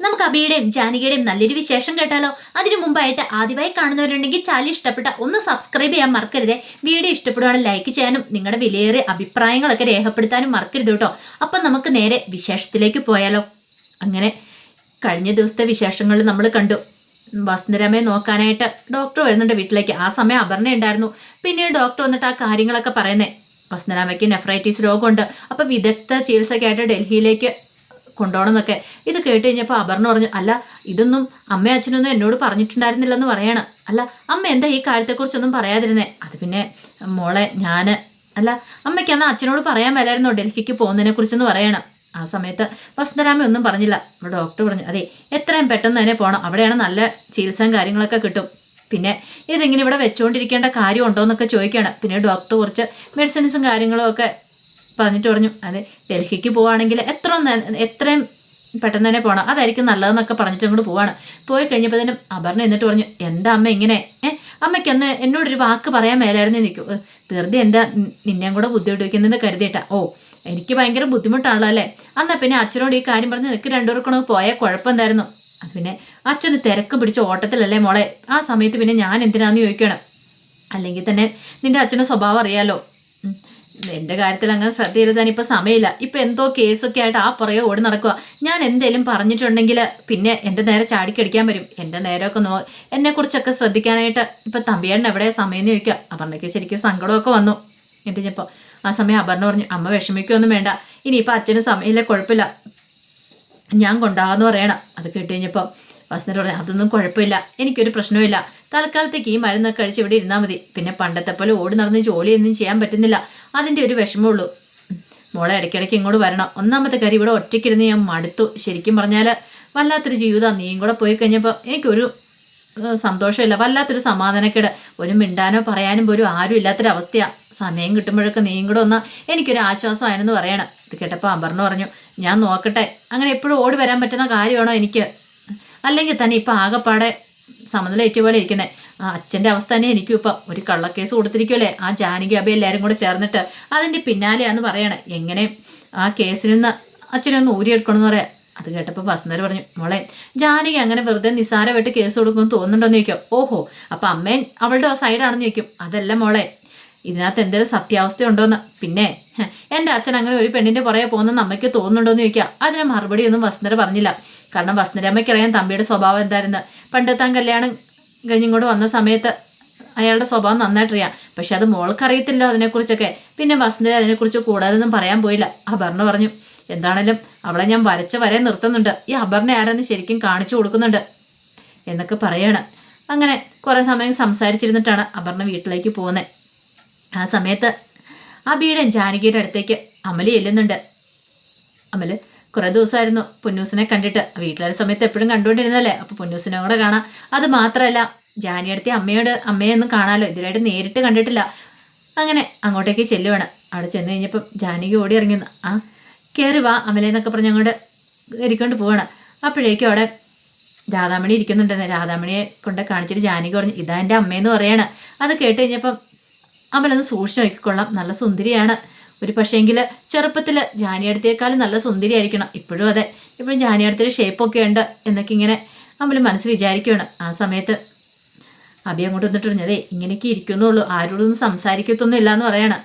നമുക്ക് അബിയുടെയും ജാനകിയുടെയും നല്ലൊരു വിശേഷം കേട്ടാലോ? അതിനു മുമ്പായിട്ട് ആദ്യമായി കാണുന്നവരുണ്ടെങ്കിൽ ചാനൽ ഇഷ്ടപ്പെട്ട ഒന്ന് സബ്സ്ക്രൈബ് ചെയ്യാൻ മറക്കരുതേ. വീഡിയോ ഇഷ്ടപ്പെടുവാണെങ്കിൽ ലൈക്ക് ചെയ്യാനും നിങ്ങളുടെ വിലയേറിയ അഭിപ്രായങ്ങളൊക്കെ രേഖപ്പെടുത്താനും മറക്കരുത് കേട്ടോ. അപ്പം നമുക്ക് നേരെ വിശേഷത്തിലേക്ക് പോയാലോ. അങ്ങനെ കഴിഞ്ഞ ദിവസത്തെ വിശേഷങ്ങൾ നമ്മൾ കണ്ടു. വസുന്ധരമ്മയെ നോക്കാനായിട്ട് ഡോക്ടർ വരുന്നുണ്ട് വീട്ടിലേക്ക്. ആ സമയം അപർണ ഉണ്ടായിരുന്നു. പിന്നീട് ഡോക്ടർ വന്നിട്ട് ആ കാര്യങ്ങളൊക്കെ പറയുന്നേ. വസുന്ധരാമയ്ക്ക് നെഫ്രൈറ്റിസ് രോഗമുണ്ട്. അപ്പോൾ വിദഗ്ധ ചികിത്സയ്ക്കായിട്ട് ഡൽഹിയിലേക്ക് കൊണ്ടുപോകണമെന്നൊക്കെ. ഇത് കേട്ട് കഴിഞ്ഞപ്പോൾ അപർണ പറഞ്ഞു അല്ല ഇതൊന്നും അമ്മയും അച്ഛനൊന്നും എന്നോട് പറഞ്ഞിട്ടുണ്ടായിരുന്നില്ലെന്ന് പറയണം. അല്ല അമ്മ എന്താ ഈ കാര്യത്തെക്കുറിച്ചൊന്നും പറയാതിരുന്നേ? അത് പിന്നെ മോളെ ഞാൻ അല്ല അമ്മയ്ക്ക് എന്നാൽ അച്ഛനോട് പറയാൻ മേലായിരുന്നോ ഡൽഹിക്ക് പോകുന്നതിനെ കുറിച്ചെന്ന് പറയണം. ആ സമയത്ത് വസുന്ധരാമ ഒന്നും പറഞ്ഞില്ല. അപ്പോൾ ഡോക്ടർ പറഞ്ഞു അതെ എത്രയും പെട്ടെന്ന് തന്നെ പോകണം അവിടെയാണ് നല്ല ചികിത്സയും കാര്യങ്ങളൊക്കെ കിട്ടും. പിന്നെ ഇതിങ്ങനെ ഇവിടെ വെച്ചുകൊണ്ടിരിക്കേണ്ട കാര്യമുണ്ടോ എന്നൊക്കെ ചോദിക്കുകയാണ്. പിന്നെ ഡോക്ടർ കുറച്ച് മെഡിസിൻസും കാര്യങ്ങളും ഒക്കെ പറഞ്ഞിട്ട് പറഞ്ഞു അതെ ഡൽഹിക്ക് പോവുകയാണെങ്കിൽ എത്ര എത്രയും പെട്ടെന്ന് തന്നെ പോകണം അതായിരിക്കും നല്ലതെന്നൊക്കെ പറഞ്ഞിട്ട് അങ്ങോട്ട് പോവാണ്. പോയി കഴിഞ്ഞപ്പോൾ തന്നെ അപർണ എന്നിട്ട് പറഞ്ഞു എന്താ അമ്മ ഇങ്ങനെ? ഏ അമ്മയ്ക്ക് അന്ന് എന്നോടൊരു വാക്ക് പറയാൻ മേലായിരുന്നു. നിൽക്കും വെറുതെ എന്താ നിന്നെയും കൂടെ ബുദ്ധിമുട്ടിക്കുന്നതെന്ന് കരുതിയിട്ടാ? ഓ എനിക്ക് ഭയങ്കര ബുദ്ധിമുട്ടാണല്ലോ അല്ലേ? അന്നാ പിന്നെ അച്ഛനോട് ഈ കാര്യം പറഞ്ഞ് നിനക്ക് രണ്ടുപേർക്കും പോയാൽ കുഴപ്പം എന്തായിരുന്നു അത് പിന്നെ അച്ഛന് തിരക്ക് പിടിച്ച ഓട്ടത്തിലല്ലേ മോളെ? ആ സമയത്ത് പിന്നെ ഞാൻ എന്തിനാന്ന് ചോദിക്കണം അല്ലെങ്കിൽ തന്നെ നിന്റെ അച്ഛന്റെ സ്വഭാവം അറിയാലോ. എന്റെ കാര്യത്തിൽ അങ്ങനെ ശ്രദ്ധ ചെലുത്താൻ ഇപ്പം സമയമില്ല. ഇപ്പം എന്തോ കേസൊക്കെ ആയിട്ട് ആ പുറകെ ഓടി നടക്കുക ഞാൻ എന്തേലും പറഞ്ഞിട്ടുണ്ടെങ്കിൽ പിന്നെ എന്റെ നേരെ ചാടിക്കടിക്കാൻ വരും. എന്റെ നേരമൊക്കെ നോ എന്നെക്കുറിച്ചൊക്കെ ശ്രദ്ധിക്കാനായിട്ട് ഇപ്പം തമ്പിയേട്ടൻ എവിടെ സമയം ചോദിക്കുക അപർണയ്ക്ക് ശരിക്കും സങ്കടമൊക്കെ വന്നു. എന്നിട്ടിപ്പോൾ ആ സമയം അപർണ പറഞ്ഞു അമ്മ വിഷമിക്കൊന്നും വേണ്ട. ഇനിയിപ്പോൾ അച്ഛന് സമയമില്ല കുഴപ്പമില്ല. ഞാൻ കൊണ്ടാകാന്ന് പറയണം. അത് കേട്ട് കഴിഞ്ഞപ്പോൾ വസന്തര പറഞ്ഞു അതൊന്നും കുഴപ്പമില്ല. എനിക്കൊരു പ്രശ്നവുമില്ല. തൽക്കാലത്തേക്ക് ഈ മരുന്നൊക്കെ കഴിച്ച് ഇവിടെ ഇരുന്നാൽ മതി. പിന്നെ പണ്ടത്തെ പോലെ ഓടി നടന്ന് ജോലിയൊന്നും ചെയ്യാൻ പറ്റുന്നില്ല. അതിന്റെ ഒരു വിഷമമുള്ളൂ മോളെ ഇടയ്ക്കിടയ്ക്ക് ഇങ്ങോട്ട് വരണം. ഒന്നാമത്തെ കാര്യം ഇവിടെ ഒറ്റയ്ക്കിരുന്ന് ഞാൻ മടുത്തു. ശരിക്കും പറഞ്ഞാൽ വല്ലാത്തൊരു ജീവിതമാണ്. നീയും കൂടെ പോയി കഴിഞ്ഞപ്പോൾ എനിക്കൊരു സന്തോഷമില്ല. വല്ലാത്തൊരു സമാധാനക്കേട്. ഒരു മിണ്ടാനോ പറയാനും പോലും ആരും ഇല്ലാത്തൊരവസ്ഥയാണ് സമയം കിട്ടുമ്പോഴൊക്കെ നീയും കൂടെ ഒന്ന് എനിക്കൊരു ആശ്വാസമായെന്ന് പറയണം. ഇത് കേട്ടപ്പോൾ അപർണ പറഞ്ഞു ഞാൻ നോക്കട്ടെ. അങ്ങനെ എപ്പോഴും ഓടി വരാൻ പറ്റുന്ന കാര്യമാണോ എനിക്ക്? അല്ലെങ്കിൽ തന്നെ ഇപ്പം ആകെപ്പാടെ സമനിലേറ്റ പോലെ ഇരിക്കുന്നത് ആ അച്ഛന്റെ അവസ്ഥ തന്നെ എനിക്കും ഇപ്പം ഒരു കള്ളക്കേസ് കൊടുത്തിരിക്കുമല്ലേ ആ ജാനകി അബ എല്ലാവരും കൂടെ ചേർന്നിട്ട് അതിന്റെ പിന്നാലെയാന്ന് പറയണേ. എങ്ങനെ ആ കേസിൽ നിന്ന് അച്ഛനൊന്ന് ഊരിയെടുക്കണമെന്ന് പറയാം. അത് കേട്ടപ്പോൾ വസുന്ധര പറഞ്ഞു മോളെ ജാനകി അങ്ങനെ വെറുതെ നിസാരമായിട്ട് കേസ് കൊടുക്കുമെന്ന് തോന്നുന്നുണ്ടോന്ന് ചോദിക്കും. ഓഹോ അപ്പം അമ്മേൻ അവളുടെ സൈഡാണെന്ന് ചോദിക്കും. അതല്ല മോളെ ഇതിനകത്ത് എന്തൊരു സത്യാവസ്ഥ ഉണ്ടോന്ന് പിന്നെ എന്റെ അച്ഛൻ അങ്ങനെ ഒരു പെണ്ണിന്റെ പുറകെ പോകുന്നെന്ന് അമ്മയ്ക്ക് തോന്നുന്നുണ്ടോയെന്ന് ചോദിക്കുക അതിന് മറുപടി ഒന്നും വസുന്ധര പറഞ്ഞില്ല. കാരണം വസുന്ധരമ്മയ്ക്ക് അറിയാം തമ്പിയുടെ സ്വഭാവം എന്തായിരുന്നു. പണ്ട് താൻ കല്യാണം കഴിഞ്ഞിങ്ങോട്ട് വന്ന സമയത്ത് അയാളുടെ സ്വഭാവം നന്നായിട്ടറിയാം. പക്ഷെ അത് മോൾക്കറിയത്തില്ല അതിനെക്കുറിച്ചൊക്കെ. പിന്നെ വസുന്ധര അതിനെക്കുറിച്ച് കൂടുതലൊന്നും പറയാൻ പോയില്ല. അപർണ പറഞ്ഞു എന്താണേലും അവളെ ഞാൻ വരച്ച വരെ നിർത്തുന്നുണ്ട്. ഈ അപർണ ആരെന്ന് ശരിക്കും കാണിച്ചു കൊടുക്കുന്നുണ്ട് എന്നൊക്കെ പറയാണ്. അങ്ങനെ കുറേ സമയം സംസാരിച്ചിരുന്നിട്ടാണ് അപർണ വീട്ടിലേക്ക് പോകുന്നത് ആ സമയത്ത് അബിയുടെ ജാനകിയുടെ അടുത്തേക്ക് അമലി ചെല്ലുന്നുണ്ട്. അമൽ കുറേ ദിവസമായിരുന്നു പൊന്നൂസിനെ കണ്ടിട്ട്. വീട്ടിലെ സമയത്ത് എപ്പോഴും കണ്ടുകൊണ്ടിരുന്നല്ലേ അപ്പോൾ പൊന്നൂസിനെ കൂടെ കാണാം. അത് മാത്രമല്ല ജാനിയടുത്തെ അമ്മയോട് അമ്മയൊന്നും കാണാമല്ലോ ഇതിലായിട്ട് നേരിട്ട് കണ്ടിട്ടില്ല. അങ്ങനെ അങ്ങോട്ടേക്ക് ചെല്ലുവാണ്. അവിടെ ചെന്ന് കഴിഞ്ഞപ്പം ജാനകി ഓടി ഇറങ്ങി ആ കയറി വാ അമലെന്നൊക്കെ പറഞ്ഞ് അങ്ങോട്ട് കയറിക്കൊണ്ട് പോവാണ്. അപ്പോഴേക്കും അവിടെ രാധാമണി ഇരിക്കുന്നുണ്ടെന്ന്. രാധാമണിയെ കൊണ്ട് കാണിച്ചിട്ട് ജാനകി പറഞ്ഞു ഇതാ എന്റെ അമ്മയെന്ന് പറയാണ്. അത് കേട്ട് കഴിഞ്ഞപ്പം അമലൊന്ന് സൂക്ഷിച്ച് നോക്കിക്കൊള്ളാം നല്ല സുന്ദരിയാണ്. ഒരു പക്ഷേങ്കിൽ ചെറുപ്പത്തിൽ ജാനിയടുത്തേക്കാളും നല്ല സുന്ദരി ആയിരിക്കണം ഇപ്പോഴും അതെ. ഇപ്പോഴും ജാനിയടുത്തൊരു ഷേപ്പൊക്കെ ഉണ്ട് എന്നൊക്കെ ഇങ്ങനെ അമൽ മനസ്സ് വിചാരിക്കുകയാണ് ആ സമയത്ത് അബി അങ്ങോട്ട് വന്നിട്ട് പറഞ്ഞതേ ഇങ്ങനെയൊക്കെ ഇരിക്കുന്നുള്ളൂ. ആരോടൊന്നും സംസാരിക്കത്തൊന്നും ഇല്ല എന്ന് പറയണം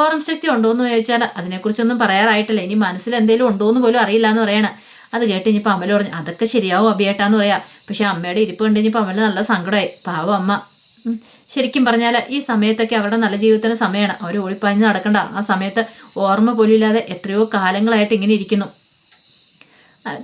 ഓർമ്മ ശക്തി ഉണ്ടോ എന്ന് ചോദിച്ചാൽ അതിനെക്കുറിച്ചൊന്നും പറയാറായിട്ടില്ല. ഇനി മനസ്സിൽ എന്തെങ്കിലും ഉണ്ടോ എന്ന് പോലും അറിയില്ല എന്ന് പറയണം. അത് കേട്ട് ഇനിയിപ്പോൾ അമൽ പറഞ്ഞു അതൊക്കെ ശരിയാവും അബിയേട്ടാന്ന് പറയാം. പക്ഷേ അമ്മയുടെ ഇരിപ്പ് കണ്ടു അമൽ നല്ല സങ്കടമായി പാവം അമ്മ. ശരിക്കും പറഞ്ഞാൽ ഈ സമയത്തൊക്കെ അവരുടെ നല്ല ജീവിതത്തിന് സമയമാണ് അവർ ഓടിപ്പാഞ്ഞ് നടക്കണ്ട. ആ സമയത്ത് ഓർമ്മ പോലും ഇല്ലാതെ എത്രയോ കാലങ്ങളായിട്ട് ഇങ്ങനെ ഇരിക്കുന്നു.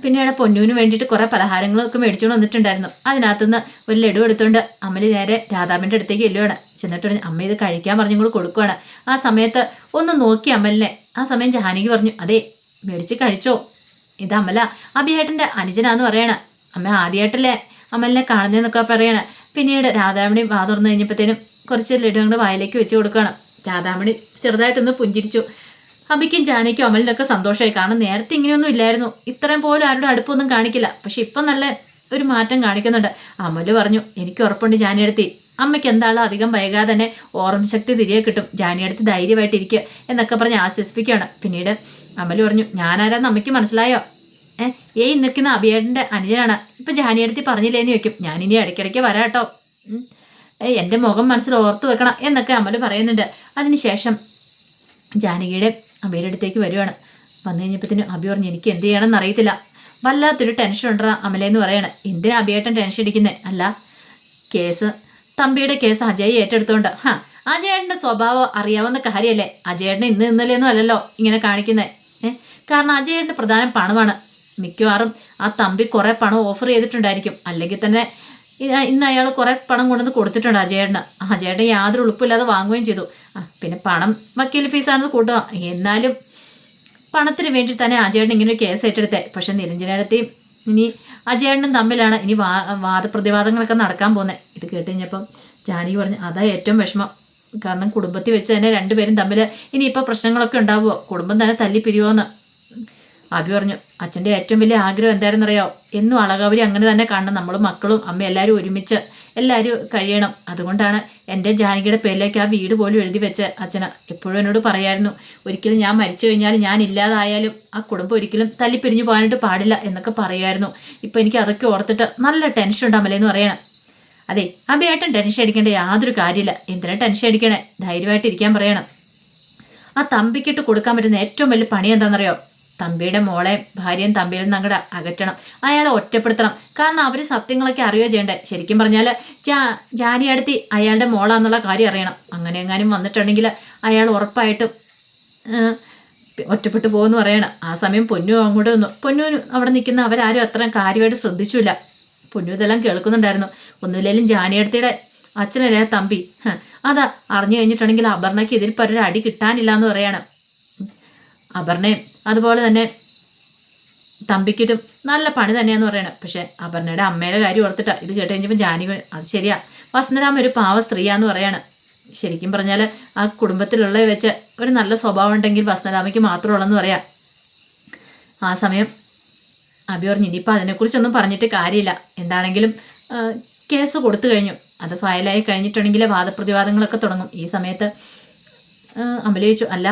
പിന്നീട് പൊന്നൂന് വേണ്ടിയിട്ട് കുറേ പലഹാരങ്ങളൊക്കെ മേടിച്ചുകൊണ്ട് വന്നിട്ടുണ്ടായിരുന്നു. അതിനകത്തുനിന്ന് ഒരു ലഡു എടുത്തുകൊണ്ട് അമ്മൽ നേരെ രാധാമ്മന്റെ അടുത്തേക്ക് ചെല്ലുവാണ്. ചെന്നിട്ട് പറഞ്ഞു അമ്മ ഇത് കഴിക്കാൻ പറഞ്ഞും കൂടെ കൊടുക്കുവാണ്. ആ സമയത്ത് ഒന്ന് നോക്കി അമ്മലിനെ ആ സമയം ജാനകി പറഞ്ഞു അതെ മേടിച്ച് കഴിച്ചോ. ഇത് അമല അഭിയേട്ടന്റെ അനുജനാന്ന് പറയണ. അമ്മ ആദ്യമായിട്ടല്ലേ അമ്മലിനെ കാണുന്നതെന്നൊക്കെ പറയണ. പിന്നീട് രാധാമണി വാ തുറന്നു കഴിഞ്ഞപ്പോഴത്തേനും കുറച്ച് ലഡു കൊണ്ട് വായിലേക്ക് വെച്ച് കൊടുക്കണം രാധാമണി ചെറുതായിട്ടൊന്ന് പുഞ്ചിരിച്ചു. അബിക്കും ജാനയ്ക്കും അമലിനൊക്കെ സന്തോഷമായി. കാരണം നേരത്തെ ഇങ്ങനെയൊന്നും ഇല്ലായിരുന്നു. ഇത്രയും പോലും ആരുടെ അടുപ്പൊന്നും കാണിക്കില്ല. പക്ഷെ ഇപ്പം നല്ല ഒരു മാറ്റം കാണിക്കുന്നുണ്ട്. അമൽ പറഞ്ഞു എനിക്ക് ഉറപ്പുണ്ട് ജാനിയെടുത്തി അമ്മയ്ക്ക് എന്താണോ അധികം വൈകാതെ തന്നെ ഓർമ്മ ശക്തി തിരികെ കിട്ടും. ജാനിയെടുത്ത് ധൈര്യമായിട്ടിരിക്കുക എന്നൊക്കെ പറഞ്ഞ് ആശ്വസിപ്പിക്കുകയാണ്. പിന്നീട് അമൽ പറഞ്ഞു ഞാനാരാന്ന് അമ്മയ്ക്ക് മനസ്സിലായോ? ഏയ് നിൽക്കുന്ന അഭിയേട്ടന്റെ അനുജനാണ്. ഇപ്പം ജാനിയടുത്തി പറഞ്ഞില്ലേന്ന് ചോദിക്കും. ഞാനിനി ഇടയ്ക്കിടയ്ക്ക് വരാട്ടോ. എന്റെ മുഖം മനസ്സിൽ ഓർത്ത് വെക്കണം എന്നൊക്കെ അമൽ പറയുന്നുണ്ട്. അതിനുശേഷം ജാനകിയുടെ അമ്മയുടെ അടുത്തേക്ക് വരുവാണ്. വന്നു കഴിഞ്ഞപ്പോഴത്തേനും അബി പറഞ്ഞു എനിക്ക് എന്ത് ചെയ്യണമെന്ന് അറിയത്തില്ല. വല്ലാത്തൊരു ടെൻഷൻ ഉണ്ടാ അമലേന്ന് പറയണം. എന്തിനാ അബിയേട്ടൻ ടെൻഷൻ അടിക്കുന്നത് അല്ല കേസ് തമ്പിയുടെ കേസ് അജയ് ഏറ്റെടുത്തോണ്ട്. ഹാ അജയേട്ടന്റെ സ്വഭാവം അറിയാവുന്ന കാര്യമല്ലേ? അജയേട്ടൻ ഇന്ന് ഇന്നലെയൊന്നും അല്ലല്ലോ ഇങ്ങനെ കാണിക്കുന്നത് ഏഹ് കാരണം അജയേട്ടന്റെ പ്രധാന പണമാണ്. മിക്കവാറും ആ തമ്പി കുറേ പണം ഓഫർ ചെയ്തിട്ടുണ്ടായിരിക്കും. അല്ലെങ്കിൽ തന്നെ ഇന്ന് അയാൾ കുറേ പണം കൊണ്ടുവന്ന് കൊടുത്തിട്ടുണ്ട് അജയേട്ടന്. അജയേട്ടൻ യാതൊരു ഉളുപ്പില്ലാതെ വാങ്ങുകയും ചെയ്തു. പിന്നെ പണം വക്കീൽ ഫീസാണെന്ന് കൂട്ടുക. എന്നാലും പണത്തിന് വേണ്ടി തന്നെ അജയേട്ടൻ ഇങ്ങനെ ഒരു കേസ് ഏറ്റെടുത്തേ. പക്ഷെ നിരഞ്ജനേടത്തെയും ഇനി അജയേട്ടനും തമ്മിലാണ് ഇനി വാ വാദപ്രതിവാദങ്ങളൊക്കെ നടക്കാൻ പോകുന്നത്. ഇത് കേട്ട് കഴിഞ്ഞപ്പം ജാനകി പറഞ്ഞു അതാ ഏറ്റവും വിഷമം. കാരണം കുടുംബത്തിൽ വെച്ച് തന്നെ രണ്ടുപേരും തമ്മിൽ ഇനിയിപ്പോൾ പ്രശ്നങ്ങളൊക്കെ ഉണ്ടാവുമോ കുടുംബം തന്നെ തല്ലി പിരിയുമോന്ന് അഭി പറഞ്ഞു അച്ഛന്റെ ഏറ്റവും വലിയ ആഗ്രഹം എന്തായിരുന്നറിയോ? എന്നും അളകാവലി അങ്ങനെ തന്നെ കാണണം. നമ്മളും മക്കളും അമ്മ എല്ലാവരും ഒരുമിച്ച് എല്ലാവരും കഴിയണം. അതുകൊണ്ടാണ് എന്റെ ജാനകിയുടെ പേരിലേക്ക് ആ വീട് പോലും എഴുതി വെച്ച് അച്ഛന എപ്പോഴും എന്നോട് പറയായിരുന്നു ഒരിക്കലും ഞാൻ മരിച്ചു കഴിഞ്ഞാൽ ഞാൻ ഇല്ലാതായാലും ആ കുടുംബം ഒരിക്കലും തല്ലിപ്പിരിഞ്ഞു പോകാനായിട്ട് പാടില്ല എന്നൊക്കെ പറയായിരുന്നു. ഇപ്പം എനിക്ക് അതൊക്കെ ഓർത്തിട്ട് നല്ല ടെൻഷൻ ഉണ്ടാവില്ലേ എന്ന് പറയണം. അതെ ഏട്ടൻ ടെൻഷൻ അടിക്കേണ്ട യാതൊരു കാര്യമില്ല. എന്തിനാ ടെൻഷൻ അടിക്കണേ? ധൈര്യമായിട്ട് ഇരിക്കാൻ പറയണം. ആ തമ്പിക്കിട്ട് കൊടുക്കാൻ പറ്റുന്ന ഏറ്റവും വലിയ പണി എന്താണെന്നറിയോ? തമ്പിയുടെ മോളെ ഭാര്യയും തമ്പിയിൽ നിന്ന് അങ്ങോട്ട് അകറ്റണം. അയാളെ ഒറ്റപ്പെടുത്തണം. കാരണം അവർ സത്യങ്ങളൊക്കെ അറിയുക ചെയ്യണ്ടേ. ശരിക്കും പറഞ്ഞാൽ ജാ ജാനിയടുത്തി അയാളുടെ മോളാന്നുള്ള കാര്യം അറിയണം. അങ്ങനെ എങ്ങാനും വന്നിട്ടുണ്ടെങ്കിൽ അയാൾ ഉറപ്പായിട്ടും ഒറ്റപ്പെട്ടു പോകുമെന്ന് പറയണം. ആ സമയം പൊന്നു അങ്ങോട്ട് വന്നു. പൊന്നു അവിടെ നിൽക്കുന്ന അവരാരും അത്ര കാര്യമായിട്ട് ശ്രദ്ധിച്ചില്ല. പൊന്നു ഇതെല്ലാം കേൾക്കുന്നുണ്ടായിരുന്നു. ഒന്നുമില്ലെങ്കിലും ജാനിയടുത്തിയുടെ അച്ഛനല്ലേ തമ്പി? അതാ അറിഞ്ഞു കഴിഞ്ഞിട്ടുണ്ടെങ്കിൽ അപർണയ്ക്ക് ഇതിൽ പരൊരു അടി കിട്ടാനില്ല എന്ന് പറയണം. അപർണയും അതുപോലെ തന്നെ തമ്പിക്കിട്ടും നല്ല പണി തന്നെയാന്ന് പറയണം. പക്ഷെ അപർണയുടെ അമ്മയുടെ കാര്യം ഓർത്തിട്ടാ. ഇത് കേട്ട് കഴിഞ്ഞപ്പോൾ ജാനി അത് ശരിയാ. വസന്തരാമ ഒരു പാവ സ്ത്രീയാന്ന് പറയാണ്. ശരിക്കും പറഞ്ഞാൽ ആ കുടുംബത്തിലുള്ള വെച്ച് ഒരു നല്ല സ്വഭാവം ഉണ്ടെങ്കിൽ വസന്തരാമയ്ക്ക് മാത്രമുള്ളെന്ന് പറയാം. ആ സമയം അഭി പറഞ്ഞു ഇനിയിപ്പോൾ അതിനെക്കുറിച്ചൊന്നും പറഞ്ഞിട്ട് കാര്യമില്ല. എന്താണെങ്കിലും കേസ് കൊടുത്തു കഴിഞ്ഞു. അത് ഫയലായി കഴിഞ്ഞിട്ടുണ്ടെങ്കിൽ വാദപ്രതിവാദങ്ങളൊക്കെ തുടങ്ങും. ഈ സമയത്ത് ആ, അല്ല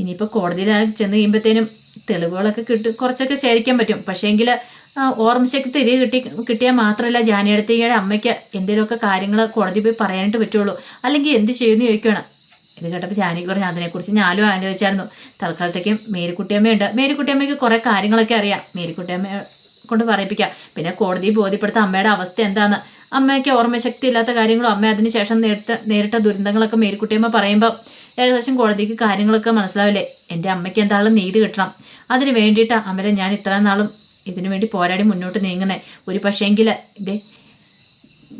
ഇനിയിപ്പോൾ കോടതിയിൽ ചെന്ന് കഴിയുമ്പോഴത്തേനും തെളിവുകളൊക്കെ കിട്ടും. കുറച്ചൊക്കെ ശേഖരിക്കാൻ പറ്റും. പക്ഷേങ്കിൽ ഓർമ്മശക്തി തിരികെ കിട്ടി കിട്ടിയാൽ മാത്രമല്ല ജാനിയടത്തിയുടെ അമ്മയ്ക്ക് എന്തെങ്കിലുമൊക്കെ കാര്യങ്ങൾ കോടതി പോയി പറയാനായിട്ട് പറ്റുള്ളൂ. അല്ലെങ്കിൽ എന്ത് ചെയ്യുമെന്ന് ചോദിക്കണം. ഇത് കേട്ടപ്പോൾ ജാനിക്ക് പറഞ്ഞു അതിനെക്കുറിച്ച് ഞാനും ആലോചിച്ചായിരുന്നു. തൽക്കാലത്തേക്കും മേരിക്കുട്ടിയമ്മയുണ്ട്. മേരിക്കുട്ടിയമ്മയ്ക്ക് കുറേ കാര്യങ്ങളൊക്കെ അറിയാം. മേരിക്കുട്ടിയമ്മ കൊണ്ട് പറയിപ്പിക്കാം. പിന്നെ കോടതി ബോധ്യപ്പെടുത്ത അമ്മയുടെ അവസ്ഥ എന്താണ് അമ്മയ്ക്ക് ഓർമ്മശക്തി ഇല്ലാത്ത കാര്യങ്ങളും അമ്മ അതിന് ശേഷം നേരിട്ട നേരിട്ട ദുരന്തങ്ങളൊക്കെ മേരിക്കുട്ടിയമ്മ പറയുമ്പോൾ ഏകദേശം കോടതിക്ക് കാര്യങ്ങളൊക്കെ മനസ്സിലാവില്ലേ? എന്റെ അമ്മയ്ക്ക് എന്താളും നീതി കിട്ടണം. അതിന് വേണ്ടിയിട്ടാണ് അമ്മരെ ഞാൻ ഇത്ര നാളും ഇതിനു വേണ്ടി പോരാടി മുന്നോട്ട് നീങ്ങുന്നത് ഒരു പക്ഷേങ്കിൽ ഇതേ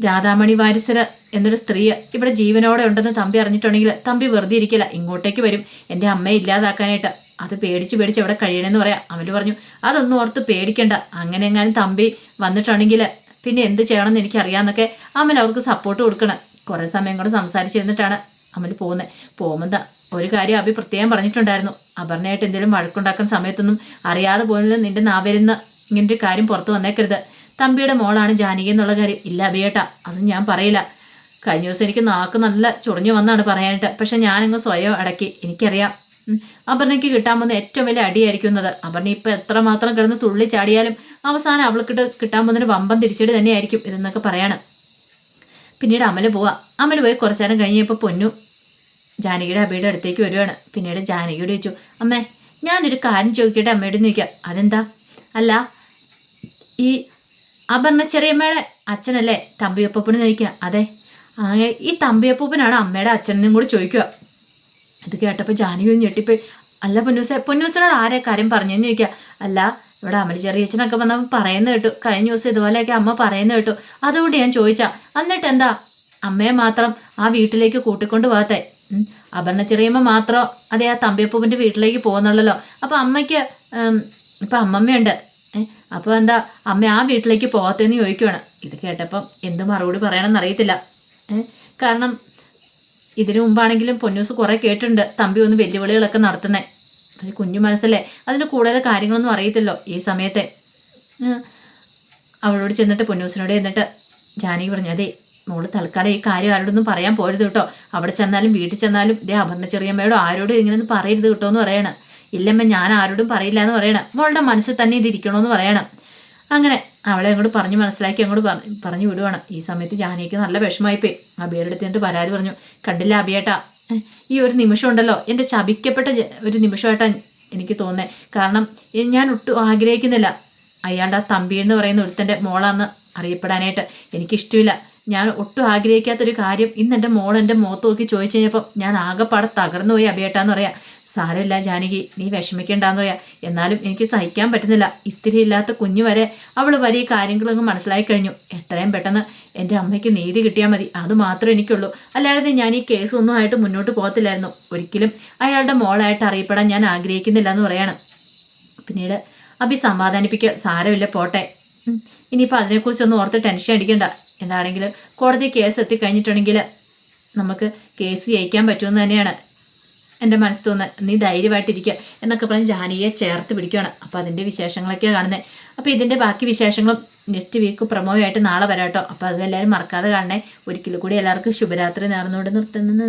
രാധാമണി വാരിസര എന്നൊരു സ്ത്രീ ഇവിടെ ജീവനോടെ ഉണ്ടെന്ന് തമ്പി അറിഞ്ഞിട്ടുണ്ടെങ്കിൽ തമ്പി വെറുതെ ഇരിക്കില്ല. ഇങ്ങോട്ടേക്ക് വരും. എന്റെ അമ്മയെ ഇല്ലാതാക്കാനായിട്ട്. അത് പേടിച്ച് പേടിച്ച് എവിടെ കഴിയണമെന്ന് പറയാം. അമൽ പറഞ്ഞു അതൊന്നും ഓർത്ത് പേടിക്കണ്ട. അങ്ങനെ എങ്ങാനും തമ്പി വന്നിട്ടുണ്ടെങ്കിൽ പിന്നെ എന്ത് ചെയ്യണമെന്ന് എനിക്കറിയാമെന്നൊക്കെ അമൽ അവർക്ക് സപ്പോർട്ട് കൊടുക്കണം. കുറേ സമയം കൂടെ സംസാരിച്ചിരുന്നിട്ടാണ് അമൽ പോകുന്നത് പോകുമ്പോൾ ഒരു കാര്യം അഭി പ്രത്യേകം പറഞ്ഞിട്ടുണ്ടായിരുന്നു. അപർണയായിട്ട് എന്തെങ്കിലും വഴക്കുണ്ടാക്കുന്ന സമയത്തൊന്നും അറിയാതെ പോലും നിന്റെ നാവരുന്ന ഇങ്ങനൊരു കാര്യം പുറത്തു വന്നേക്കരുത്. തമ്പിയുടെ മോളാണ് ജാനകി എന്നുള്ള കാര്യം. ഇല്ല അഭിയേട്ടാ അതും ഞാൻ പറയില്ല. കഴിഞ്ഞ ദിവസം എനിക്ക് നാക്ക് നല്ല ചൊറിഞ്ഞു വന്നാണ് പറയാനായിട്ട്. പക്ഷെ ഞാനങ്ങ് സ്വയം അടക്കി. എനിക്കറിയാം. അപർണയ്ക്ക് കിട്ടാൻ പോകുന്ന ഏറ്റവും വലിയ അടിയായിരിക്കുന്നത് അപർണ ഇപ്പം എത്രമാത്രം കിടന്ന് തുള്ളി ചാടിയാലും അവസാനം അവൾക്കിട്ട് കിട്ടാൻ പോകുന്നൊരു വമ്പം തിരിച്ചടി തന്നെയായിരിക്കും ഇതെന്നൊക്കെ പറയാണ്. പിന്നീട് അമല പോവാ. അമൽ പോയി കുറച്ചു നേരം കഴിഞ്ഞപ്പോൾ പൊന്നു ജാനകിയുടെ അബിയുടെ അടുത്തേക്ക് വരുവാണ്. പിന്നീട് ജാനകിയോട് ചോദിച്ചു അമ്മേ ഞാനൊരു കാര്യം ചോദിക്കട്ടെ അമ്മയോട് ചോദിക്കാം. അതെന്താ? അല്ല ഈ അപർണ ചെറിയമ്മയുടെ അച്ഛനല്ലേ തമ്പിയപ്പൂപ്പന് ചോദിക്കുക അതെ. ഈ തമ്പിയപ്പൂപ്പനാണ് അമ്മയുടെ അച്ഛനെന്നും കൂടി ചോദിക്കുക ഇത് കേട്ടപ്പോൾ ജാനകി ഒന്ന് ഞെട്ടിപ്പോയി. അല്ല പൊന്നൂസ പൊന്നൂസിനോട് ആരെ കാര്യം പറഞ്ഞെന്ന് ചോദിക്കുക അല്ല ഇവിടെ അമലി ചെറിയച്ഛനൊക്കെ വന്നപ്പോൾ പറയുന്നു കേട്ടു. കഴിഞ്ഞ ദിവസം ഇതുപോലെയൊക്കെ അമ്മ പറയുന്നു കേട്ടു. അതുകൊണ്ട് ഞാൻ ചോദിച്ചാ എന്നിട്ട് എന്താ അമ്മയെ മാത്രം ആ വീട്ടിലേക്ക് കൂട്ടിക്കൊണ്ട് പോകാത്തെ. അപർണ ചെറിയമ്മ മാത്രം അതെ ആ തമ്പിയപ്പൂവിന്റെ വീട്ടിലേക്ക് പോകുന്നുള്ളല്ലോ. അപ്പോൾ അമ്മയ്ക്ക് ഇപ്പം അമ്മമ്മയുണ്ട്. അപ്പോൾ എന്താ അമ്മ ആ വീട്ടിലേക്ക് പോകാത്തതെന്ന് ചോദിക്കുവാണ്. ഇത് കേട്ടപ്പം എന്ത് മറുപടി പറയണമെന്ന് അറിയത്തില്ല. കാരണം ഇതിനു മുമ്പാണെങ്കിലും പൊന്നൂസ് കുറേ കേട്ടിട്ടുണ്ട് തമ്പി ഒന്ന് വെല്ലുവിളികളൊക്കെ നടത്തുന്നേ. പക്ഷെ കുഞ്ഞു മനസ്സല്ലേ? അതിന് കൂടുതൽ കാര്യങ്ങളൊന്നും അറിയത്തില്ലോ ഈ സമയത്തെ. അവളോട് ചെന്നിട്ട് പൊന്നൂസിനോട് ചെന്നിട്ട് ജാനകി പറഞ്ഞു അതെ മോൾ തൽക്കാലം ഈ കാര്യം ആരോടൊന്നും പറയാൻ പോരുത് കേട്ടോ. അവിടെ ചെന്നാലും വീട്ടിൽ ചെന്നാലും ഇതേ അപർണ ചെറിയമ്മയോടോ ആരോടും ഇങ്ങനെയൊന്നും പറയരുത് കേട്ടോ എന്ന് പറയണം. ഇല്ലമ്മ ഞാൻ ആരോടും പറയില്ല എന്ന് പറയണം. മോളുടെ മനസ്സിൽ തന്നെ ഇതിരിക്കണമെന്ന് പറയണം. അങ്ങനെ അവളെ അങ്ങോട്ട് പറഞ്ഞു മനസ്സിലാക്കി അങ്ങോട്ട് പറഞ്ഞു പറഞ്ഞു വിടുവാണ്. ഈ സമയത്ത് ജാനകിക്ക് നല്ല വിഷമമായിപ്പോയി. അബിയുടെ അടുത്ത് പരാതി പറഞ്ഞു കണ്ടില്ല അബിയേട്ടാ ഈ ഒരു നിമിഷം ഉണ്ടല്ലോ എന്റെ ശപിക്കപ്പെട്ട ഒരു നിമിഷമായിട്ടാണ് എനിക്ക് തോന്നുന്നത് കാരണം ഞാൻ ഒട്ടും ആഗ്രഹിക്കുന്നില്ല. അയാളുടെ ആ തമ്പി എന്ന് പറയുന്ന ഒരുത്തന്റെ മോളാന്ന് അറിയപ്പെടാനായിട്ട്. എനിക്കിഷ്ടമില്ല ഞാൻ ഒട്ടും ആഗ്രഹിക്കാത്തൊരു കാര്യം ഇന്ന് എന്റെ മോൾ എന്റെ മുഖത്ത് നോക്കി ചോദിച്ചു കഴിഞ്ഞപ്പോൾ ഞാൻ ആകെപ്പാടെ തകർന്നു പോയി അഭിയേട്ടാന്ന് പറയാം. സാരമില്ല ജാനകി നീ വിഷമിക്കണ്ടാന്ന് പറയാം. എന്നാലും എനിക്ക് സഹിക്കാൻ പറ്റുന്നില്ല. ഇത്തിരി ഇല്ലാത്ത കുഞ്ഞു വരെ അവൾ വലിയ കാര്യങ്ങളൊന്നും മനസ്സിലായി കഴിഞ്ഞു. എത്രയും പെട്ടെന്ന് എന്റെ അമ്മയ്ക്ക് നീതി കിട്ടിയാൽ മതി. അത് മാത്രമേ എനിക്കുള്ളൂ. അല്ലാതെ ഞാൻ ഈ കേസ് ഒന്നും ആയിട്ട് മുന്നോട്ട് പോകത്തില്ലായിരുന്നു. ഒരിക്കലും അയാളുടെ മോളായിട്ട് അറിയപ്പെടാൻ ഞാൻ ആഗ്രഹിക്കുന്നില്ല എന്ന് പറയാണ്. പിന്നീട് അഭി സമാധാനിപ്പിക്കുക സാരമില്ല പോട്ടെ. ഇനിയിപ്പോൾ അതിനെക്കുറിച്ചൊന്നും ഓർത്ത് ടെൻഷൻ അടിക്കണ്ട. എന്താണെങ്കിലും കോടതി കേസ് എത്തിക്കഴിഞ്ഞിട്ടുണ്ടെങ്കിൽ നമുക്ക് കേസ് ജയിക്കാൻ പറ്റുമെന്ന് തന്നെയാണ് എന്റെ മനസ്സ് തോന്നുന്നത്. നീ ധൈര്യമായിട്ടിരിക്കുക എന്നൊക്കെ പറഞ്ഞ് ജാനകിയെ ചേർത്ത് പിടിക്കുകയാണ്. അപ്പോൾ അതിന്റെ വിശേഷങ്ങളൊക്കെയാണ് കാണുന്നത്. അപ്പോൾ ഇതിന്റെ ബാക്കി വിശേഷങ്ങളും നെക്സ്റ്റ് വീക്ക് പ്രൊമോയായിട്ട് നാളെ വരാട്ടോ. അപ്പോൾ അതും എല്ലാവരും മറക്കാതെ കാണണേ. ഒരിക്കലും കൂടി എല്ലാവർക്കും ശുഭരാത്രി നേർന്നുകൊണ്ട് നിർത്തുന്നു.